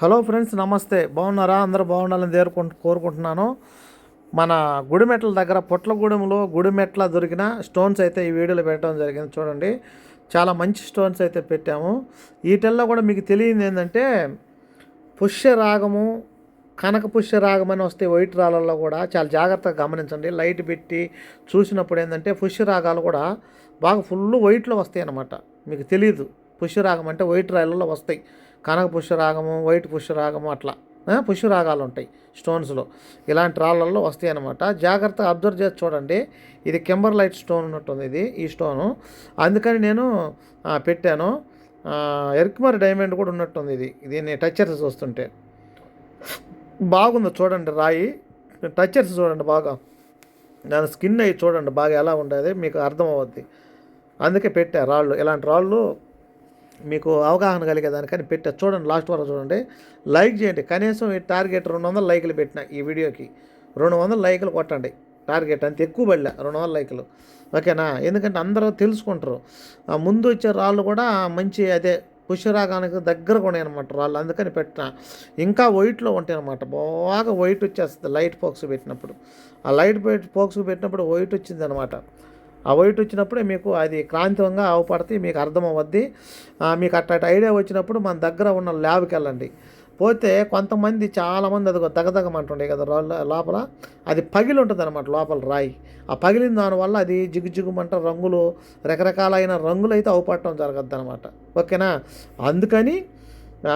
Hello friends నమస్తే. బాగున్నారా? అందరూ బాగుండాలని దేరుకుంటు కోరుకుంటున్నాను. మన గుడిమెట్ల దగ్గర పొట్లగూడెంలో గుడిమెట్ల దొరికిన స్టోన్స్ అయితే ఈ వీడియోలో పెట్టడం జరిగింది. చూడండి. చాలా మంచి స్టోన్స్ అయితే పెట్టాము. వీటిల్లో కూడా మీకు తెలియదు ఏంటంటే పుష్యరాగము కనక పుష్యరాగం అని వస్తే వైట్ రాళ్ళల్లో కూడా చాలా జాగ్రత్తగా గమనించండి. లైట్ పెట్టి చూసినప్పుడు ఏంటంటే పుష్యరాగాలు కూడా బాగా ఫుల్ వైట్లో వస్తాయి అన్నమాట మీకు తెలియదు పుష్యరాగం అంటే వైట్ రాళ్ళల్లో వస్తాయి. కనక పుష్యరాగము వైట్ పుష్యరాగము అట్లా. పుష్యరాగాలు ఉంటాయి స్టోన్స్లో. ఇలాంటి రాళ్ళల్లో వస్తాయి అన్నమాట. జాగ్రత్తగా అబ్జర్వ్ చేసి చూడండి. ఇది కెంబర్ లైట్ స్టోన్ ఉన్నట్టుంది ఇది ఈ స్టోను. అందుకని నేను పెట్టాను. ఎర్క్మర్ డైమండ్ కూడా ఉన్నట్టుంది ఇది. దీన్ని టచ్చర్స్ చూస్తుంటే. బాగుంది చూడండి రాయి. టచ్చర్స్ చూడండి బాగా. దాని స్కిన్ అయ్యి చూడండి బాగా ఎలా ఉండేది మీకు అర్థం అవుద్ది అందుకే పెట్టా రాళ్ళు. ఇలాంటి రాళ్ళు మీకు అవగాహన కలిగేదానికని పెట్టా. చూడండి లాస్ట్ వరకు చూడండి. లైక్ చేయండి. కనీసం ఈ టార్గెట్ రెండు వందల లైకులు పెట్టిన ఈ వీడియోకి. రెండు వందల లైకులు కొట్టండి. టార్గెట్ అంత ఎక్కువ పడలే రెండు వందల లైకులు. ఓకేనా? ఎందుకంటే అందరూ తెలుసుకుంటారు. ముందు వచ్చే రాళ్ళు కూడా మంచి అదే పుష్యరాగానికి దగ్గరగా ఉన్నాయి అనమాట రాళ్ళు. అందుకని పెట్టిన. ఇంకా వైట్లో ఉంటాయి అనమాట బాగా వైట్ వచ్చేస్తుంది లైట్ ఫోక్స్ పెట్టినప్పుడు. ఆ లైట్ ఫోక్స్ పెట్టినప్పుడు వైట్ వచ్చింది అనమాట ఆ వైట్ వచ్చినప్పుడే మీకు అది క్రాంతివంగా అవపడితే మీకు అర్థం అవ్వద్ది మీకు అట్ట ఐడియా వచ్చినప్పుడు మన దగ్గర ఉన్న ల్యాబ్కి వెళ్ళండి. పోతే కొంతమంది చాలామంది అది దగదగమంటుండే కదా లోపల. అది పగిలి ఉంటుంది అనమాట లోపల రాయి. ఆ పగిలిన దానివల్ల అది జిగు జిగుమంట రంగులు రకరకాలైన రంగులు అయితే అవపడటం జరగద్దు అనమాట ఓకేనా? అందుకని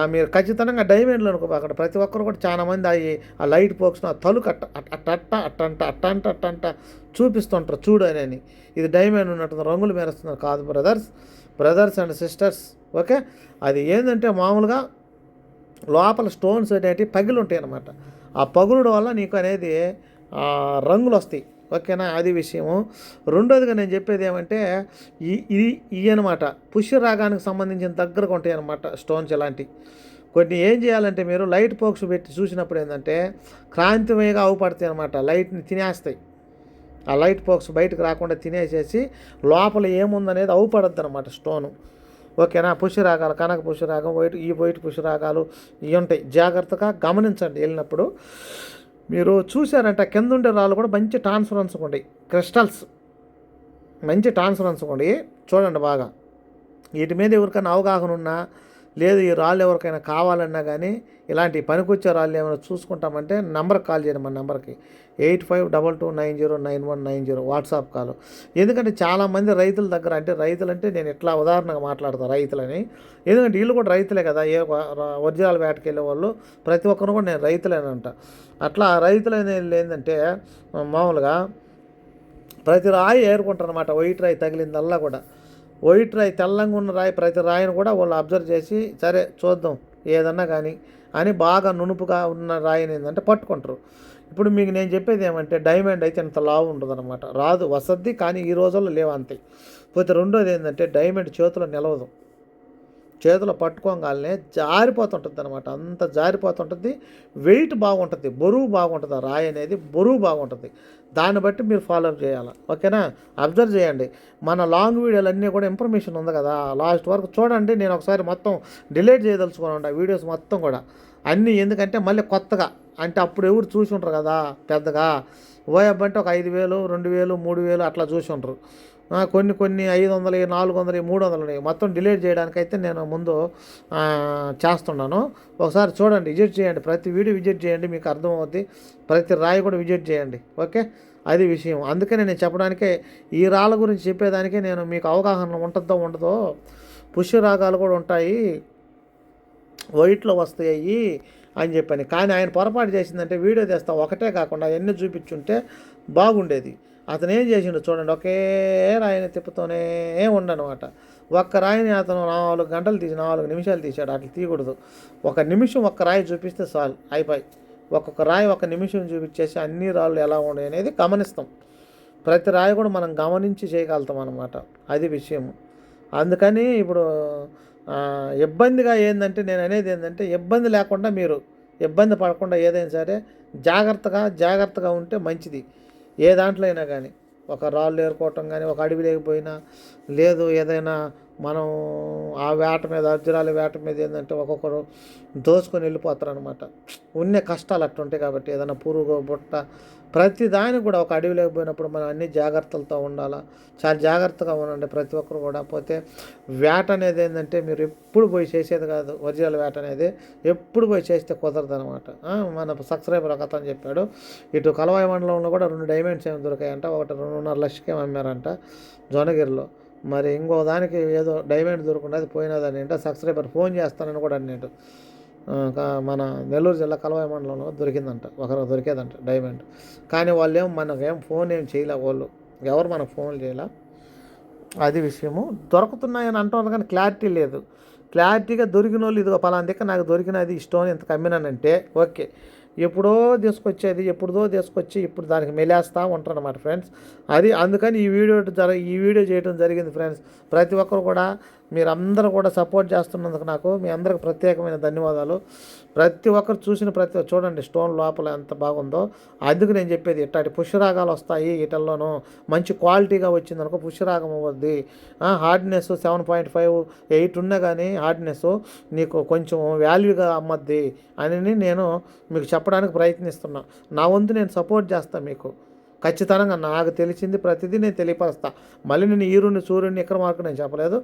మీరు ఖచ్చితంగా డైమండ్లు అనుకో అక్కడ ప్రతి ఒక్కరు కూడా చాలామంది అవి ఆ లైట్ పోక్స్ను ఆ తలుకు అట్ట అట్ట అట్ట అట్టంట అట్టంట అట్టంట చూపిస్తుంటారు చూడు అని అని. ఇది డైమండ్ ఉన్నట్టు రంగులు మేరుస్తున్నారు కాదు brothers brothers and sisters okay అది ఏంటంటే మామూలుగా లోపల స్టోన్స్ అనేటివి పగిలి ఉంటాయి అన్నమాట ఆ పగులుడు వల్ల నీకు అనేది రంగులు వస్తాయి ఓకేనా? అది విషయము. రెండోదిగా నేను చెప్పేది ఏమంటే ఈ ఇది ఇవి అనమాట పుష్యరాగానికి సంబంధించిన దగ్గరకు ఉంటాయి అనమాట స్టోన్స్ ఇలాంటివి కొన్ని ఏం చేయాలంటే మీరు లైట్ పోక్స్ పెట్టి చూసినప్పుడు ఏంటంటే క్రాంతిమయంగా అవుపడతాయి అనమాట లైట్ని తినేస్తాయి. ఆ లైట్ పోక్స్ బయటకు రాకుండా తినేసేసి లోపల ఏముందనేది అవుపడద్దు అనమాట స్టోను ఓకేనా? పుష్యరాగాలు కనక పుష్యరాగం వైట్ ఈ వైట్ పుష్యరాగాలు ఇవి ఉంటాయి. జాగ్రత్తగా గమనించండి. వెళ్ళినప్పుడు మీరు చూశారంటే కింద ఉండే రాళ్ళు కూడా మంచి ట్రాన్స్ఫరెన్స్ ఉంటాయి క్రిస్టల్స్. మంచి ట్రాన్స్ఫరెన్స్ ఉండి చూడండి బాగా. వీటి మీద ఎవరికైనా అవగాహన ఉన్నా లేదు ఈ రాళ్ళు ఎవరికైనా కావాలన్నా కానీ ఇలాంటి పనికొచ్చే రాళ్ళు ఏమైనా చూసుకుంటామంటే నంబర్ కాల్ చేయండి మన నెంబర్కి. Eight five double two nine zero nine one nine zero WhatsApp call. ఎందుకంటే చాలామంది రైతుల దగ్గర అంటే రైతులు అంటే నేను ఇట్లా ఉదాహరణగా మాట్లాడతాను రైతులని. ఎందుకంటే వీళ్ళు కూడా రైతులే కదా ఏ ఒరిజినల్ వేటకి వెళ్ళే వాళ్ళు ప్రతి ఒక్కరు కూడా నేను రైతులేనంట. అట్లా రైతులు ఏంటంటే మామూలుగా ప్రతి రాయి ఏరుకుంటారు అనమాట వైట్ రాయి తగిలిందల్లా కూడా. వైట్ రాయి తెల్లంగా ఉన్న రాయి ప్రతి రాయిని కూడా వాళ్ళు అబ్జర్వ్ చేసి సరే చూద్దాం ఏదన్నా కానీ అని బాగా నునుపుగా ఉన్న రాయిని ఏంటంటే పట్టుకుంటారు. ఇప్పుడు మీకు నేను చెప్పేది ఏమంటే డైమండ్ అయితే ఇంత లావు ఉంటుంది అనమాట రాదు వసద్ది కానీ ఈ రోజుల్లో లేవు అంతే. పోతే రెండోది ఏంటంటే డైమండ్ చేతిలో నిలవదు. చేతిలో పట్టుకోగానే జారిపోతుంటుంది అనమాట అంత జారిపోతుంటుంది. వెయిట్ బాగుంటుంది. బరువు బాగుంటుంది. రాయి అనేది బరువు బాగుంటుంది. దాన్ని బట్టి మీరు ఫాలో అప్ చేయాలి? ఓకేనా? అబ్జర్వ్ చేయండి. మన లాంగ్ వీడియోలు అన్నీ కూడా ఇన్ఫర్మేషన్ ఉంది కదా. లాస్ట్ వరకు చూడండి. నేను ఒకసారి మొత్తం డిలీట్ చేయదలుచుకుని ఆ వీడియోస్ మొత్తం కూడా. అన్నీ ఎందుకంటే మళ్ళీ కొత్తగా. అంటే అప్పుడు ఎవరు చూసి ఉంటారు కదా పెద్దగా. ఓయబ్బ అంటే ఒక ఐదు వేలు రెండు వేలు మూడు వేలు అట్లా చూసి ఉంటారు కొన్ని కొన్ని ఐదు వందలు నాలుగు వందలు మూడు వందలు ఉన్నాయి మొత్తం డిలీట్ చేయడానికైతే నేను ముందు చేస్తున్నాను. ఒకసారి చూడండి విజిట్ చేయండి. ప్రతి వీడియో విజిట్ చేయండి మీకు అర్థమవుద్ది. ప్రతి రాయి కూడా విజిట్ చేయండి. ఓకే? అది విషయం. అందుకనే నేను చెప్పడానికే ఈ రాళ్ళ గురించి చెప్పేదానికే నేను మీకు అవగాహన ఉంటుందో ఉండదో పుష్యరాగాలు కూడా ఉంటాయి. వైట్లో వస్తాయి అని చెప్పాను. కానీ ఆయన పొరపాటు చేసిందంటే వీడియో తెస్తా. ఒకటే కాకుండా అవన్నీ చూపించుంటే బాగుండేది. అతను ఏం చేసిండు చూడండి ఒకే రాయిని తిప్పుతూనే ఉండనమాట. ఒక్క రాయిని అతను నాలుగు గంటలు తీసి నాలుగు నిమిషాలు తీశాడు అట్లా తీయకూడదు. ఒక నిమిషం ఒక్క రాయి చూపిస్తే చాలు అయిపోయి. ఒక్కొక్క రాయి ఒక నిమిషం చూపించేసి అన్ని రాళ్ళు ఎలా ఉన్నాయి అనేది గమనిస్తాం. ప్రతి రాయి కూడా మనం గమనించి చేయగలుగుతాం అనమాట అది విషయము అందుకని ఇప్పుడు ఇబ్బందిగా ఏంటంటే నేను అనేది ఏంటంటే ఇబ్బంది లేకుండా మీరు ఇబ్బంది పడకుండా ఏదైనా సరే జాగ్రత్తగా జాగ్రత్తగా ఉంటే మంచిది. ఏ దాంట్లో అయినా కానీ ఒక రాళ్ళు ఏరుకోవటం కానీ ఒక అడవి లేకపోయినా లేదు ఏదైనా మనం ఆ వేట మీద అర్జురాల వేట మీద ఏంటంటే ఒక్కొక్కరు దోచుకొని వెళ్ళిపోతారు అనమాట ఉన్న కష్టాలు అట్టుంటాయి కాబట్టి ఏదైనా పురుగు బుట్ట ప్రతి దానికి కూడా ఒక అడవి లేకపోయినప్పుడు మనం అన్ని జాగ్రత్తలతో ఉండాలా. చాలా జాగ్రత్తగా ఉండండి ప్రతి ఒక్కరు కూడా. పోతే వేట అనేది ఏంటంటే మీరు ఎప్పుడు పోయి చేసేది కాదు. ఒరిజినల్ వేట అనేది ఎప్పుడు పోయి చేస్తే కుదరదు అనమాట మన సబ్స్క్రైబర్ ఒక అతను చెప్పాడు ఇటు కలవాయి మండలంలో కూడా రెండు డైమండ్స్ ఏమి దొరికాయంట ఒకటి రెండున్నర లక్షకే అమ్మారంట జోనగిరిలో మరి ఇంకో దానికి ఏదో డైమండ్ దొరకకుండా అది పోయినదని అంటే సబ్స్క్రైబర్ ఫోన్ చేస్తానని కూడా అన్నాడు మన నెల్లూరు జిల్లా కలవాయి మండలంలో దొరికిందంట ఒకరు దొరికేదంట డైమండ్. కానీ వాళ్ళు ఏం మనకేం ఫోన్ ఏం చేయలే వాళ్ళు. ఎవరు మనకు ఫోన్ చేయలే. అది విషయము. దొరుకుతున్నాయని అంటున్నారు కానీ క్లారిటీ లేదు. క్లారిటీగా దొరికిన వాళ్ళు ఇదిగో పలానా దిక్క నాకు దొరికినది ఇష్టం ఇంత కమ్మినానంటే ఓకే. ఎప్పుడో తీసుకొచ్చేది ఎప్పుడుదో తీసుకొచ్చి ఇప్పుడు దానికి మెలేస్తూ ఉంటారు అన్నమాట ఫ్రెండ్స్ అది అందుకని ఈ వీడియో జర ఈ వీడియో చేయడం జరిగింది ఫ్రెండ్స్ ప్రతి ఒక్కరు కూడా మీరందరూ కూడా సపోర్ట్ చేస్తున్నందుకు నాకు మీ అందరికి ప్రత్యేకమైన ధన్యవాదాలు. ప్రతి ఒక్కరు చూసిన ప్రతి చూడండి స్టోన్ లోపల ఎంత బాగుందో. అందుకు నేను చెప్పేది ఇట్లాంటి పుష్యరాగాలు వస్తాయి వీటిల్లోనూ. మంచి క్వాలిటీగా వచ్చిందనుకో పుష్యరాగం అవ్వద్ది. Hardness seven point five eight ఉన్నా కానీ హార్డ్నెస్ నీకు కొంచెం వాల్యూగా అమ్మద్ది అని నేను మీకు చెప్పడానికి ప్రయత్నిస్తున్నా. నా వంతు నేను సపోర్ట్ చేస్తాను మీకు. ఖచ్చితంగా నాకు తెలిసింది ప్రతిదీ నేను తెలియపరుస్తా. మళ్ళీ నేను ఈరుని సూర్యుని ఇక్కడ మార్కు నేను చెప్పలేదు.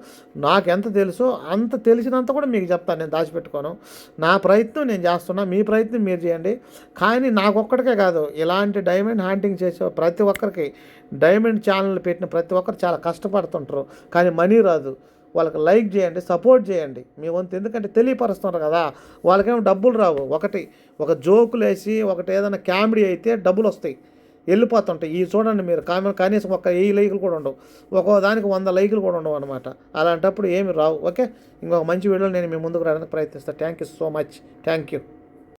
నాకు ఎంత తెలుసో అంత తెలిసినంత కూడా మీకు చెప్తాను నేను దాచిపెట్టుకోను. నా ప్రయత్నం నేను చేస్తున్నా మీ ప్రయత్నం మీరు చేయండి. కానీ నాకొక్కడికే కాదు ఇలాంటి డైమండ్ హాంటింగ్ చేసే ప్రతి ఒక్కరికి డైమండ్ ఛానల్ పెట్టిన ప్రతి ఒక్కరు చాలా కష్టపడుతుంటారు. కానీ మనీ రాదు. వాళ్ళకి లైక్ చేయండి సపోర్ట్ చేయండి. మీ వంతు ఎందుకంటే తెలియపరుస్తున్నారు కదా వాళ్ళకేమో డబ్బులు రావు. ఒకటి ఒక జోకులు వేసి ఒకటి ఏదైనా కామెడీ అయితే డబ్బులు వస్తాయి వెళ్ళిపోతుంటాయి. ఈ చూడండి మీరు కామెంట్ కనీసం ఒక వెయ్యి లైకులు కూడా ఉండవు. ఒక్కో దానికి వంద లైకులు కూడా ఉండవు అనమాట అలాంటప్పుడు ఏమి రావు. ఓకే? ఇంకొక మంచి వీడియోలో నేను మీ ముందుకు రావడానికి ప్రయత్నిస్తాను thank you so much. Thank you.